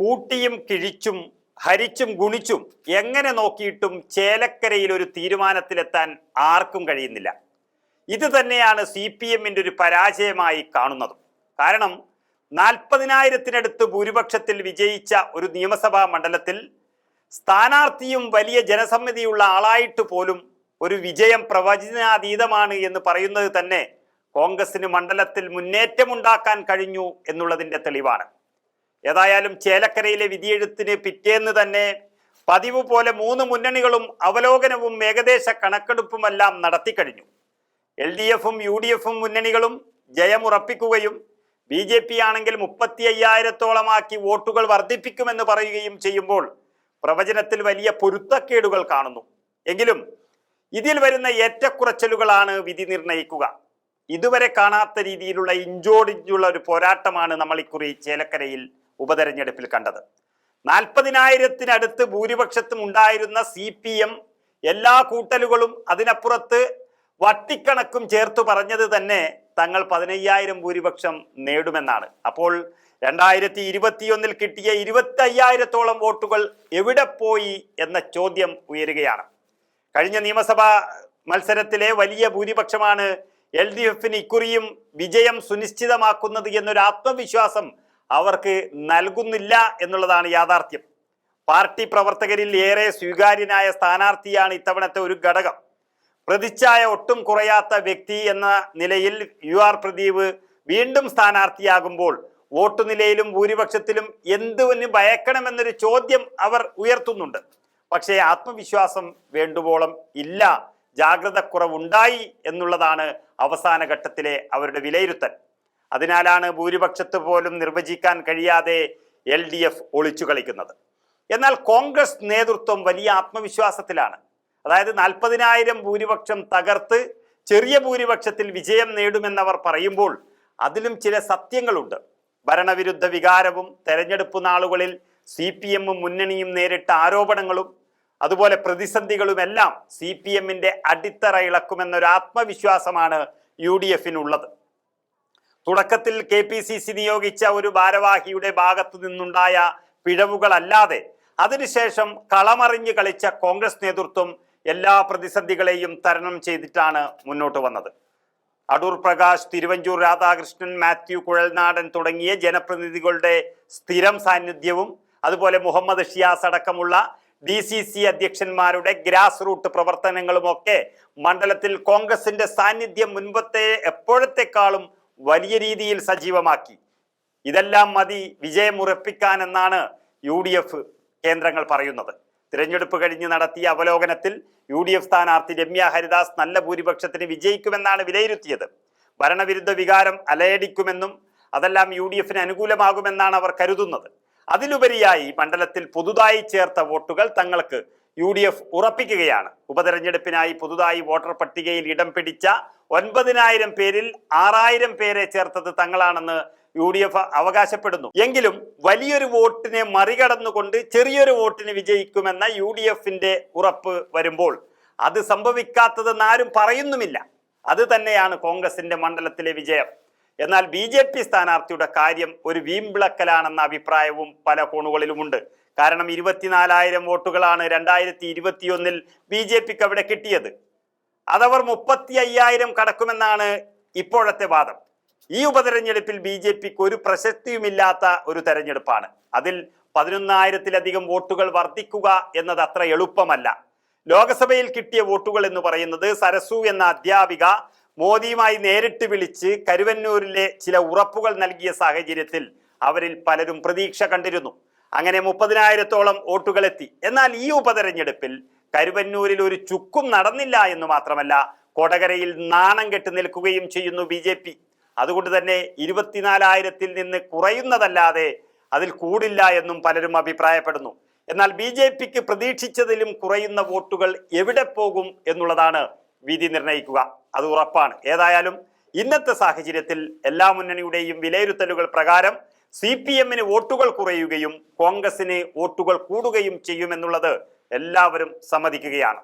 കൂട്ടിയും കിഴിച്ചും ഹരിച്ചും ഗുണിച്ചും എങ്ങനെ നോക്കിയിട്ടും ചേലക്കരയിൽ ഒരു തീരുമാനത്തിലെത്താൻ ആർക്കും കഴിയുന്നില്ല. ഇത് തന്നെയാണ് സി പി എമ്മിന്റെ ഒരു പരാജയമായി കാണുന്നതും. കാരണം നാൽപ്പതിനായിരത്തിനടുത്ത് ഭൂരിപക്ഷത്തിൽ വിജയിച്ച ഒരു നിയമസഭാ മണ്ഡലത്തിൽ സ്ഥാനാർത്ഥിയും വലിയ ജനസമ്മതിയുള്ള ആളായിട്ട് പോലും ഒരു വിജയം പ്രവചനാതീതമാണ് എന്ന് പറയുന്നത് തന്നെ കോൺഗ്രസിന് മണ്ഡലത്തിൽ മുന്നേറ്റമുണ്ടാക്കാൻ കഴിഞ്ഞു എന്നുള്ളതിന്റെ തെളിവാണ്. ഏതായാലും ചേലക്കരയിലെ വിധിയെഴുത്തിന് പിറ്റേന്ന് തന്നെ പതിവ് പോലെ മൂന്ന് മുന്നണികളും അവലോകനവും ഏകദേശ കണക്കെടുപ്പുമെല്ലാം നടത്തിക്കഴിഞ്ഞു. എൽ ഡി എഫും യു ഡി എഫും മുന്നണികളും ജയമുറപ്പിക്കുകയും ബി ജെ പി ആണെങ്കിൽ മുപ്പത്തി അയ്യായിരത്തോളമാക്കി വോട്ടുകൾ വർദ്ധിപ്പിക്കുമെന്ന് പറയുകയും ചെയ്യുമ്പോൾ പ്രവചനത്തിൽ വലിയ പൊരുത്തക്കേടുകൾ കാണുന്നു. എങ്കിലും ഇതിൽ വരുന്ന ഏറ്റക്കുറച്ചിലുകളാണ് വിധി നിർണയിക്കുക. ഇതുവരെ കാണാത്ത രീതിയിലുള്ള ഇഞ്ചോടിഞ്ചുള്ള ഒരു പോരാട്ടമാണ് നമ്മൾ ഇക്കുറി ചേലക്കരയിൽ ഉപതെരഞ്ഞെടുപ്പിൽ കണ്ടത്. നാൽപ്പതിനായിരത്തിനടുത്ത് ഭൂരിപക്ഷത്തും ഉണ്ടായിരുന്ന സി പി എം എല്ലാ കൂട്ടലുകളും അതിനപ്പുറത്ത് വട്ടിക്കണക്കും ചേർത്ത് പറഞ്ഞത് തന്നെ തങ്ങൾ പതിനയ്യായിരം ഭൂരിപക്ഷം നേടുമെന്നാണ്. അപ്പോൾ രണ്ടായിരത്തി ഇരുപത്തിയൊന്നിൽ കിട്ടിയ ഇരുപത്തി അയ്യായിരത്തോളം വോട്ടുകൾ എവിടെ പോയി എന്ന ചോദ്യം ഉയരുകയാണ്. കഴിഞ്ഞ നിയമസഭാ മത്സരത്തിലെ വലിയ ഭൂരിപക്ഷമാണ് എൽ ഡി എഫിന് ഇക്കുറിയും വിജയം സുനിശ്ചിതമാക്കുന്നത് എന്നൊരു ആത്മവിശ്വാസം അവർക്ക് നൽകുന്നില്ല എന്നുള്ളതാണ് യാഥാർത്ഥ്യം. പാർട്ടി പ്രവർത്തകരിൽ ഏറെ സ്വീകാര്യനായ സ്ഥാനാർത്ഥിയാണ് ഇത്തവണത്തെ ഒരു ഘടകം. പ്രതിച്ഛായ ഒട്ടും കുറയാത്ത വ്യക്തി എന്ന നിലയിൽ യു ആർ പ്രദീപ് വീണ്ടും സ്ഥാനാർത്ഥിയാകുമ്പോൾ വോട്ട് നിലയിലും ഭൂരിപക്ഷത്തിലും എന്തുവിന് ഭയക്കണമെന്നൊരു ചോദ്യം അവർ ഉയർത്തുന്നുണ്ട്. പക്ഷേ ആത്മവിശ്വാസം വേണ്ടുവോളം ഇല്ല. ജാഗ്രത കുറവുണ്ടായി എന്നുള്ളതാണ് അവസാന ഘട്ടത്തിലെ അവരുടെ വിലയിരുത്തൽ. അതിനാലാണ് ഭൂരിപക്ഷത്ത് പോലും നിർവചിക്കാൻ കഴിയാതെ എൽ ഡി എഫ് ഒളിച്ചു കളിക്കുന്നത്. എന്നാൽ കോൺഗ്രസ് നേതൃത്വം വലിയ ആത്മവിശ്വാസത്തിലാണ്. അതായത് നാൽപ്പതിനായിരം ഭൂരിപക്ഷം തകർത്ത് ചെറിയ ഭൂരിപക്ഷത്തിൽ വിജയം നേടുമെന്നവർ പറയുമ്പോൾ അതിലും ചില സത്യങ്ങളുണ്ട്. ഭരണവിരുദ്ധ വികാരവും തെരഞ്ഞെടുപ്പ് നാളുകളിൽ സി പി എമ്മും മുന്നണിയും നേരിട്ട ആരോപണങ്ങളും അതുപോലെ പ്രതിസന്ധികളുമെല്ലാം സി പി എമ്മിന്റെ അടിത്തറ ഇളക്കുമെന്നൊരു ആത്മവിശ്വാസമാണ് യു ഡി എഫിനുള്ളത്. തുടക്കത്തിൽ കെ പി സി സി നിയോഗിച്ച ഒരു ഭാരവാഹിയുടെ ഭാഗത്തു നിന്നുണ്ടായ പിഴവുകളല്ലാതെ അതിനുശേഷം കളമറിഞ്ഞ് കളിച്ച കോൺഗ്രസ് നേതൃത്വം എല്ലാ പ്രതിസന്ധികളെയും തരണം ചെയ്തിട്ടാണ് മുന്നോട്ട് വന്നത്. അടൂർ പ്രകാശ് തിരുവഞ്ചൂർ രാധാകൃഷ്ണൻ മാത്യു കുഴൽനാടൻ തുടങ്ങിയ ജനപ്രതിനിധികളുടെ സ്ഥിരം സാന്നിധ്യവും അതുപോലെ മുഹമ്മദ് ഷിയാസ് അടക്കമുള്ള ഡി സി സി അധ്യക്ഷന്മാരുടെ ഗ്രാസ് റൂട്ട് പ്രവർത്തനങ്ങളുമൊക്കെ മണ്ഡലത്തിൽ കോൺഗ്രസിന്റെ സാന്നിധ്യം മുൻപത്തെ എപ്പോഴത്തെക്കാളും വലിയ രീതിയിൽ സജീവമാക്കി. ഇതെല്ലാം മതി വിജയമുറപ്പിക്കാൻ എന്നാണ് യു ഡി എഫ് കേന്ദ്രങ്ങൾ പറയുന്നത്. തിരഞ്ഞെടുപ്പ് കഴിഞ്ഞ് നടത്തിയ അവലോകനത്തിൽ യു ഡി എഫ് സ്ഥാനാർത്ഥി രമ്യ ഹരിദാസ് നല്ല ഭൂരിപക്ഷത്തിന് വിജയിക്കുമെന്നാണ് വിലയിരുത്തിയത്. ഭരണവിരുദ്ധ വികാരം അലയടിക്കുമെന്നും അതെല്ലാം യു ഡി എഫിന് അനുകൂലമാകുമെന്നാണ് അവർ കരുതുന്നത്. അതിലുപരിയായി മണ്ഡലത്തിൽ പുതുതായി ചേർത്ത വോട്ടുകൾ തങ്ങൾക്ക് യു ഡി എഫ് ഉറപ്പിക്കുകയാണ്. ഉപതെരഞ്ഞെടുപ്പിനായി പുതുതായി വോട്ടർ പട്ടികയിൽ ഇടം പിടിച്ച ഒൻപതിനായിരം പേരിൽ ആറായിരം പേരെ ചേർത്തത് തങ്ങളാണെന്ന് യു ഡി എഫ് അവകാശപ്പെടുന്നു. എങ്കിലും വലിയൊരു വോട്ടിനെ മറികടന്നുകൊണ്ട് ചെറിയൊരു വോട്ടിന് വിജയിക്കുമെന്ന യു ഡി എഫിന്റെ ഉറപ്പ് വരുമ്പോൾ അത് സംഭവിക്കാത്തതെന്ന് ആരും പറയുന്നുമില്ല. അത് തന്നെയാണ് കോൺഗ്രസിന്റെ മണ്ഡലത്തിലെ വിജയം. എന്നാൽ ബി ജെ പി സ്ഥാനാർത്ഥിയുടെ കാര്യം ഒരു വീമ്പിളക്കലാണെന്ന അഭിപ്രായവും പല കോണുകളിലുമുണ്ട്. കാരണം ഇരുപത്തിനാലായിരം വോട്ടുകളാണ് രണ്ടായിരത്തി ഇരുപത്തിയൊന്നിൽ ബി ജെ പിക്ക് അവിടെ കിട്ടിയത്. അതവർ മുപ്പത്തി അയ്യായിരം കടക്കുമെന്നാണ് ഇപ്പോഴത്തെ വാദം. ഈ ഉപതെരഞ്ഞെടുപ്പിൽ ബി ജെ പിക്ക് ഒരു പ്രസക്തിയുമില്ലാത്ത ഒരു തെരഞ്ഞെടുപ്പാണ്. അതിൽ പതിനൊന്നായിരത്തിലധികം വോട്ടുകൾ വർദ്ധിക്കുക എന്നത് അത്ര എളുപ്പമല്ല. ലോകസഭയിൽ കിട്ടിയ വോട്ടുകൾ എന്ന് പറയുന്നത് സരസു എന്ന അധ്യാപിക മോദിയുമായി നേരിട്ട് വിളിച്ച് കരുവന്നൂരിലെ ചില ഉറപ്പുകൾ നൽകിയ സാഹചര്യത്തിൽ അവരിൽ പലരും പ്രതീക്ഷ കണ്ടിരുന്നു. അങ്ങനെ മുപ്പതിനായിരത്തോളം വോട്ടുകൾ എത്തി എന്നാൽ ഈ ഉപതെരഞ്ഞെടുപ്പിൽ കരുവന്നൂരിൽ ഒരു ചുക്കും നടന്നില്ല എന്ന് മാത്രമല്ല കൊടകരയിൽ നാണം കെട്ട് നിൽക്കുകയും ചെയ്യുന്നു ബി ജെ പി. അതുകൊണ്ട് തന്നെ ഇരുപത്തിനാലായിരത്തിൽ നിന്ന് കുറയുന്നതല്ലാതെ അതിൽ കൂടില്ല എന്നും പലരും അഭിപ്രായപ്പെടുന്നു. എന്നാൽ ബി ജെ പിക്ക് പ്രതീക്ഷിച്ചതിലും കുറയുന്ന വോട്ടുകൾ എവിടെ പോകും എന്നുള്ളതാണ് വിധി നിർണയിക്കുക അത് ഉറപ്പാണ്. ഏതായാലും ഇന്നത്തെ സാഹചര്യത്തിൽ എല്ലാ മുന്നണിയുടെയും വിലയിരുത്തലുകൾ പ്രകാരം സി പി എമ്മിന് വോട്ടുകൾ കുറയുകയും കോൺഗ്രസിന് വോട്ടുകൾ കൂടുകയും ചെയ്യുമെന്നുള്ളത് എല്ലാവരും സമ്മതിക്കുകയാണ്.